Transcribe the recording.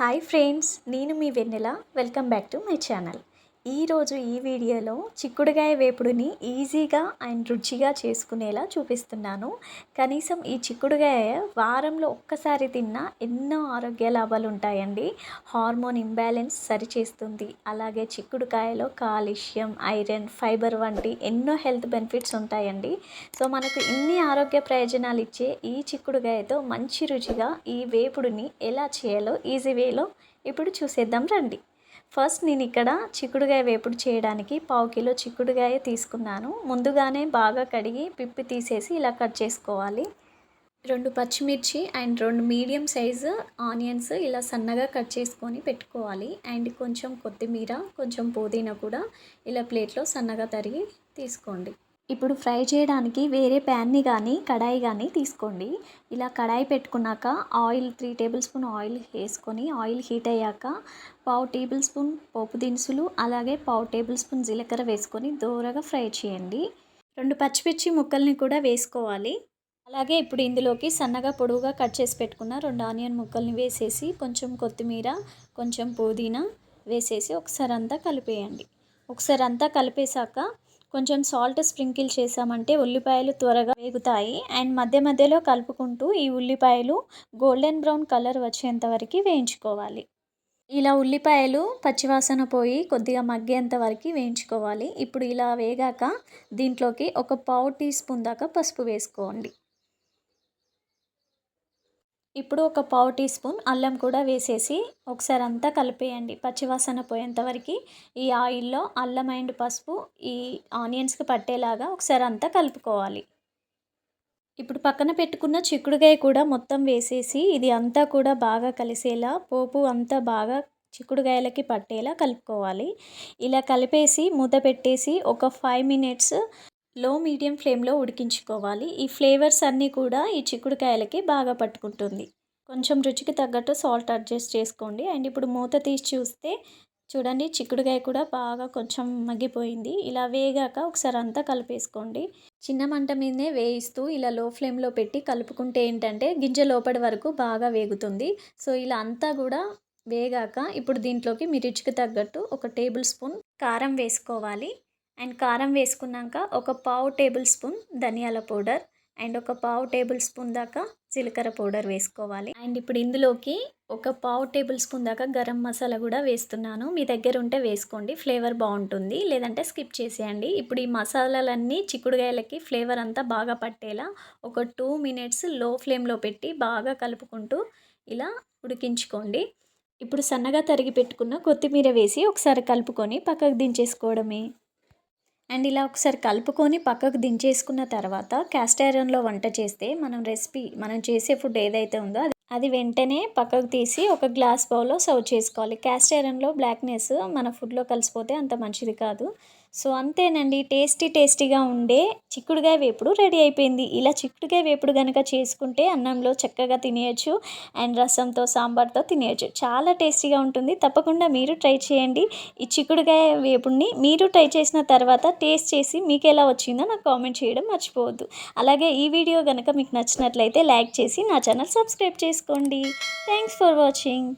Hi friends నేను మీ Vennela. Welcome back to my channel. ఈరోజు ఈ వీడియోలో చిక్కుడుగాయ వేపుడుని ఈజీగా అండ్ రుచిగా చేసుకునేలా చూపిస్తున్నాను. కనీసం ఈ చిక్కుడుగాయ వారంలో ఒక్కసారి తిన్నా ఎన్నో ఆరోగ్య లాభాలు ఉంటాయండి. హార్మోన్ ఇంబ్యాలెన్స్ సరిచేస్తుంది. అలాగే చిక్కుడుకాయలో కాల్షియం ఐరన్ ఫైబర్ వంటి ఎన్నో హెల్త్ బెనిఫిట్స్ ఉంటాయండి. సో మనకు ఇన్ని ఆరోగ్య ప్రయోజనాలు ఇచ్చే ఈ చిక్కుడుగాయతో మంచి రుచిగా ఈ వేపుడుని ఎలా చేయాలో ఈజీ వేలో ఇప్పుడు చూసేద్దాం రండి. ఫస్ట్ నేను ఇక్కడ చిక్కుడుగాయ వేపుడు చేయడానికి పావు కిలో చిక్కుడుగాయ తీసుకున్నాను. ముందుగానే బాగా కడిగి పిప్పి తీసేసి ఇలా కట్ చేసుకోవాలి. రెండు పచ్చిమిర్చి అండ్ రెండు మీడియం సైజు ఆనియన్స్ ఇలా సన్నగా కట్ చేసుకొని పెట్టుకోవాలి. అండ్ కొంచెం కొత్తిమీర కొంచెం పుదీనా కూడా ఇలా ప్లేట్లో సన్నగా తరిగి తీసుకోండి. ఇప్పుడు ఫ్రై చేయడానికి వేరే ప్యాన్ని కానీ కడాయి కానీ తీసుకోండి. ఇలా కడాయి పెట్టుకున్నాక oil three table spoon oil వేసుకొని ఆయిల్ హీట్ అయ్యాక పావు టేబుల్ స్పూన్ పోపు దినుసులు అలాగే పావు టేబుల్ స్పూన్ జీలకర్ర వేసుకొని దూరగా ఫ్రై చేయండి. రెండు పచ్చిమిర్చి ముక్కల్ని కూడా వేసుకోవాలి. అలాగే ఇప్పుడు ఇందులోకి సన్నగా పొడవుగా కట్ చేసి పెట్టుకున్న రెండు ఆనియన్ ముక్కల్ని వేసేసి కొంచెం కొత్తిమీర కొంచెం పుదీనా వేసేసి ఒకసారి అంతా కలిపేయండి. ఒకసారి అంతా కలిపేశాక కొంచెం సాల్ట్ స్ప్రింకిల్ చేసామంటే ఉల్లిపాయలు త్వరగా వేగుతాయి. అండ్ మధ్య మధ్యలో కలుపుకుంటూ ఈ ఉల్లిపాయలు గోల్డెన్ బ్రౌన్ కలర్ వచ్చేంత వరకు వేయించుకోవాలి. ఇలా ఉల్లిపాయలు పచ్చివాసన పోయి కొద్దిగా మగ్గేంత వరకు వేయించుకోవాలి. ఇప్పుడు ఇలా వేగాక దీంట్లోకి ఒక పావు టీ స్పూన్ దాకా పసుపు వేసుకోండి. ఇప్పుడు ఒక పావు టీ స్పూన్ అల్లం కూడా వేసేసి ఒకసారి అంతా కలిపేయండి. పచ్చివాసన పోయేంతవరకు ఈ ఆయిల్లో అల్లం అండ్ పసుపు ఈ ఆనియన్స్కి పట్టేలాగా ఒకసారి అంతా కలుపుకోవాలి. ఇప్పుడు పక్కన పెట్టుకున్న చిక్కుడుకాయ కూడా మొత్తం వేసేసి ఇది అంతా కూడా బాగా కలిసేలా పోపు అంతా బాగా చిక్కుడుకాయలకి పట్టేలా కలుపుకోవాలి. ఇలా కలిపేసి మూత పెట్టేసి ఒక ఫైవ్ మినిట్స్ లో మీడియం ఫ్లేమ్లో ఉడికించుకోవాలి. ఈ ఫ్లేవర్స్ అన్నీ కూడా ఈ చిక్కుడుకాయలకి బాగా పట్టుకుంటుంది. కొంచెం రుచికి తగ్గట్టు సాల్ట్ అడ్జస్ట్ చేసుకోండి. అండ్ ఇప్పుడు మూత తీసి చూస్తే చూడండి చిక్కుడుకాయ కూడా బాగా కొంచెం మగ్గిపోయింది. ఇలా వేగాక ఒకసారి అంతా కలిపేసుకోండి. చిన్న మంట మీదనే వేయిస్తూ ఇలా లో ఫ్లేమ్లో పెట్టి కలుపుకుంటే ఏంటంటే గింజ లోపడి వరకు బాగా వేగుతుంది. సో ఇలా అంతా కూడా వేగాక ఇప్పుడు దీంట్లోకి మీ రుచికి తగ్గట్టు ఒక టేబుల్ స్పూన్ కారం వేసుకోవాలి. అండ్ కారం వేసుకున్నాక ఒక పావు టేబుల్ స్పూన్ ధనియాల పౌడర్ అండ్ ఒక పావు టేబుల్ స్పూన్ దాకా జీలకర్ర పౌడర్ వేసుకోవాలి. అండ్ ఇప్పుడు ఇందులోకి ఒక పావు టేబుల్ స్పూన్ దాకా గరం మసాలా కూడా వేస్తున్నాను. మీ దగ్గర ఉంటే వేసుకోండి ఫ్లేవర్ బాగుంటుంది. లేదంటే స్కిప్ చేసేయండి. ఇప్పుడు ఈ మసాలాలన్నీ చిక్కుడుగాయలకి ఫ్లేవర్ అంతా బాగా పట్టేలా ఒక టూ మినిట్స్లో ఫ్లేమ్లో పెట్టి బాగా కలుపుకుంటూ ఇలా ఉడికించుకోండి. ఇప్పుడు సన్నగా తరిగి పెట్టుకున్న కొత్తిమీర వేసి ఒకసారి కలుపుకొని పక్కకు దించేసుకోవడమే. అండ్ ఇలా ఒకసారి కలుపుకొని పక్కకు దించేసుకున్న తర్వాత క్యాస్ట్ ఐరన్లో వంట చేస్తే మనం రెసిపీ మనం చేసే ఫుడ్ ఏదైతే ఉందో అది అది వెంటనే పక్కకు తీసి ఒక గ్లాస్ బౌల్లో సర్వ్ చేసుకోవాలి. క్యాస్ట్ ఐరన్లో బ్లాక్నెస్ మన ఫుడ్లో కలిసిపోతే అంత మంచిది కాదు. సో అంతేనండి టేస్టీ టేస్టీగా ఉండే చిక్కుడుగాయ వేపుడు రెడీ అయిపోయింది. ఇలా చిక్కుడుగాయ వేపుడు కనుక చేసుకుంటే అన్నంలో చక్కగా తినేయచ్చు అండ్ రసంతో సాంబార్తో తినేయచ్చు. చాలా టేస్టీగా ఉంటుంది. తప్పకుండా మీరు ట్రై చేయండి. ఈ చిక్కుడుగాయ వేపుడిని మీరు ట్రై చేసిన తర్వాత టేస్ట్ చేసి మీకు ఎలా వచ్చిందో నాకు కామెంట్ చేయడం మర్చిపోవద్దు. అలాగే ఈ వీడియో కనుక మీకు నచ్చినట్లయితే లైక్ చేసి నా ఛానల్ సబ్స్క్రైబ్ చేసుకోండి. Thanks for watching